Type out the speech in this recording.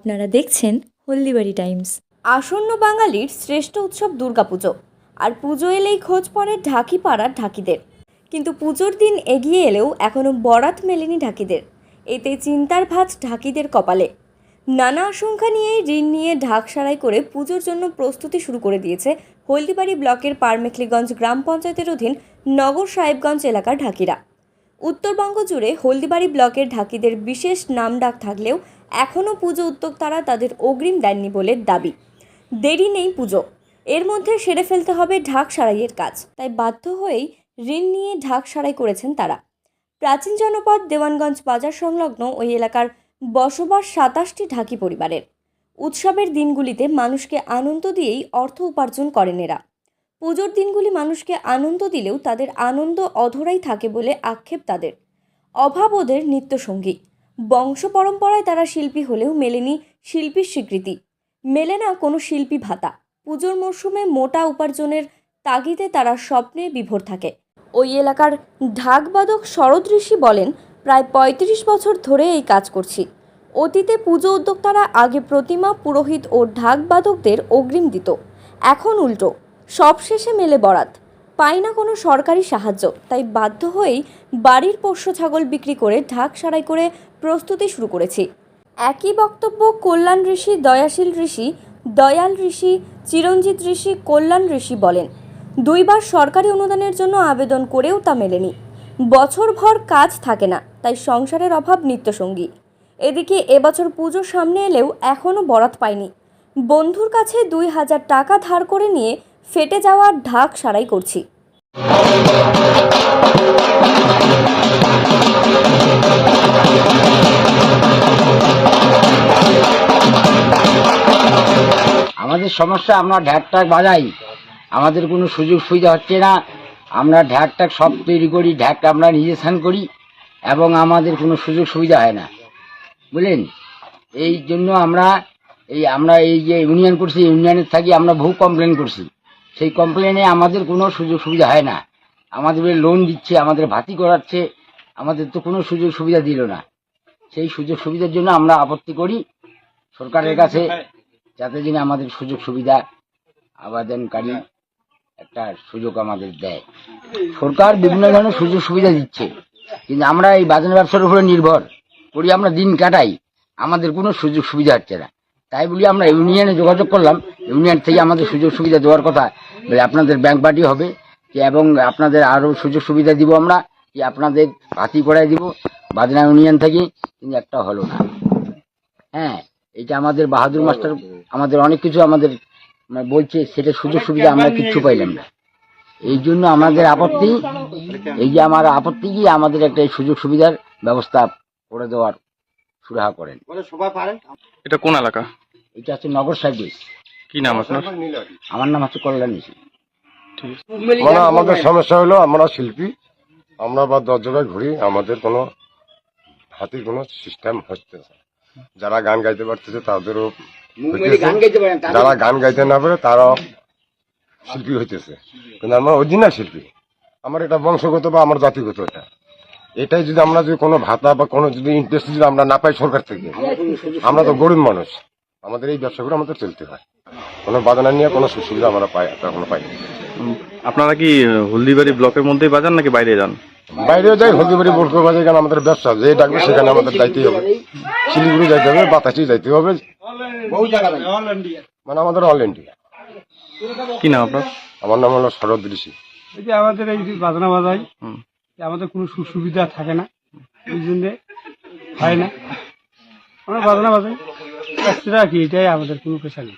আপনারা দেখছেন হলদিবাড়ি টাইমস। আসন্ন বাঙালির শ্রেষ্ঠ উৎসব দুর্গাপুজো, আর পুজো এলেই খোঁজ পড়ে ঢাকি পাড়ার ঢাকিদের। কিন্তু পুজোর দিন এগিয়ে এলেও এখনও বরাত মেলেনি ঢাকিদের। এতে চিন্তার ভাঁজ ঢাকিদের কপালে। নানা আশঙ্কা নিয়েই ঋণ নিয়ে ঢাক সারাই করে পুজোর জন্য প্রস্তুতি শুরু করে দিয়েছে হলদিবাড়ি ব্লকের পারমেখলিগঞ্জ গ্রাম পঞ্চায়েতের অধীন নগর সাহেবগঞ্জ এলাকার ঢাকিরা। উত্তরবঙ্গ জুড়ে হলদিবাড়ি ব্লকের ঢাকিদের বিশেষ নামডাক থাকলেও এখনও পুজো উদ্যোক্তারা তাদের অগ্রিম দেননি বলে দাবি। দেরি নেই পুজো। এর মধ্যে সেরে ফেলতে হবে ঢাক সারাইয়ের কাজ। তাই বাধ্য হয়েই ঋণ নিয়ে ঢাক সারাই করেছেন তারা। প্রাচীন জনপদ দেওয়ানগঞ্জ বাজার সংলগ্ন ওই এলাকার বসবাস সাতাশটি ঢাকি পরিবারের। উৎসবের দিনগুলিতে মানুষকে আনন্দ দিয়েই অর্থ উপার্জন করেন এরা। পুজোর দিনগুলি মানুষকে আনন্দ দিলেও তাদের আনন্দ অধরাই থাকে বলে আক্ষেপ তাদের। অভাব ওদের নিত্যসঙ্গী। বংশ পরম্পরায় তারা শিল্পী হলেও মেলেনি শিল্পীর স্বীকৃতি। মেলে না কোনো শিল্পী ভাতা। পুজোর মরশুমে মোটা উপার্জনের তাগিদে তারা স্বপ্নে বিভোর থাকে। ওই এলাকার ঢাকবাদক শরৎ ঋষি বলেন, প্রায় পঁয়ত্রিশ বছর ধরে এই কাজ করছি। অতীতে পুজো উদ্যোক্তারা আগে প্রতিমা, পুরোহিত ও ঢাকবাদকদের অগ্রিম দিত। এখন উল্টো। সবশেষে মেলে বরাত। পাই না কোনো সরকারি সাহায্য, তাই বাধ্য হয়েই বাড়ির পোষ্য ছাগল বিক্রি করে ঢাক সারাই করে প্রস্তুতি শুরু করেছি। একই বক্তব্য কল্যাণ ঋষি, দয়াশীল ঋষি, দয়াল ঋষি, চিরঞ্জিত ঋষি, কল্যাণ ঋষি বলেন, দুইবার সরকারি অনুদানের জন্য আবেদন করেও তা মেলেনি। বছরভর কাজ থাকে না, তাই সংসারের অভাব নিত্যসঙ্গী। এদিকে এবছর পুজো সামনে এলেও এখনও বরাত পায়নি বন্ধুর কাছে দুই হাজার টাকা ধার করে নিয়ে ফেটে যাওয়া ঢাক সারাই করছি। আমাদের সমস্যা, আমরা ঢ্যাক ট্যাক বাজাই। আমাদের কোনো সুযোগ সুবিধা হচ্ছে না। আমরা ঢ্যাক ট্যাক সব তৈরি করি ঢ্যাকটা আমরা নিজে স্নান করি এবং আমাদের কোনো সুযোগ সুবিধা হয় না। বুঝলেন? এই জন্য আমরা এই আমরা এই যে ইউনিয়ন করছি ইউনিয়নের থাকি, আমরা বহু কমপ্লেন করছি। সেই কমপ্লেনে আমাদের কোনো সুযোগ সুবিধা হয় না। আমাদের লোন দিচ্ছে, আমাদের ভাতি করাচ্ছে, আমাদের তো কোনো সুযোগ সুবিধা দিল না। সেই সুযোগ সুবিধার জন্য আমরা আপত্তি করি সরকারের কাছে, যাতে যিনি আমাদের সুযোগ সুবিধা আবেদনকারী একটা সুযোগ আমাদের দেয়। সরকার বিভিন্ন ধরনের সুযোগ সুবিধা দিচ্ছে, কিন্তু আমরা এই বাজার ব্যবসার উপরে নির্ভর করি, আমরা দিন কাটাই, আমাদের কোনো সুযোগ সুবিধা হচ্ছে না। তাই বলি আমরা ইউনিয়নে যোগাযোগ করলাম, ইউনিয়ন থেকে আমাদের সুযোগ সুবিধা দেওয়ার কথা আপনাদের ব্যাংক পার্টি হবে এবং আপনাদের আরও সুযোগ সুবিধা দিব আমরা যে আপনাদের ভাতি করাই দিব বাজনা ইউনিয়ন থেকে কিন্তু একটা হলো না। হ্যাঁ এটা আমাদের বাহাদুর মাস্টার আমাদের অনেক কিছু আমাদের মানে বলছে সেটা সুযোগ সুবিধা আমরা কিচ্ছু পাইলাম না। এই জন্য আমাদের আপত্তি এই যে আমার আপত্তি কি আমাদের একটা এই সুযোগ সুবিধার ব্যবস্থা করে দেওয়ার সুরাহা করেন। এটা কোন এলাকা? এটা হচ্ছে নগর সার্ভিস। কি নাম আপনার? আমার নাম হচ্ছে কল্যাণ। ঋষি মানে আমাদের সমস্যা হলো আমরা শিল্পী। আমরা বা দশ জায়গায় ঘুরি আমাদের কোনো হাতির কোনো সিস্টেম হচ্ছে যারা গান গাইতে পারতেছে তাদেরও যারা গান গাইতে না পারে তারাও শিল্পী হইতেছে। কিন্তু আমরা অরিজিনাল শিল্পী। আমার এটা বংশগত বা আমার জাতিগত এটা। এটাই যদি আমরা যদি কোনো ভাতা বা কোনো যদি ইন্টারেস্ট যদি আমরা না পাই সরকার থেকে আমরা তো গরিব মানুষ। আমাদের এই ব্যবসা করে আমাদের চলতে হয়। কোনো বাজানা নিয়ে কোনো সুবিধা আমরা পাই এখনও পাই না। আপনারা কি হলদিবাড়ি ব্লকের মধ্যেই বাজান নাকি বাইরে যান? বাইরেও যাই হলদিবাড়ি বলকো বাজার এখানে আমাদের ব্যবসা যে ডাকবে সেখানে আমাদের যাইতেই হবে। শিলিগুড়ি যাইতে হবে বাতাসি যাইতে হবে। মানে আমাদের অল ইন্ডিয়া কি নাম আপনার? আমার নাম হলো শরৎ ঋষি। এই যে আমাদের এই যে বাজনা বাজাই আমাদের কোনো সুবিধা থাকে না এই জন্য হয় না। আমরা বাজনা বাজাই। কি? এটাই আমাদের কোনো পেশা নেই।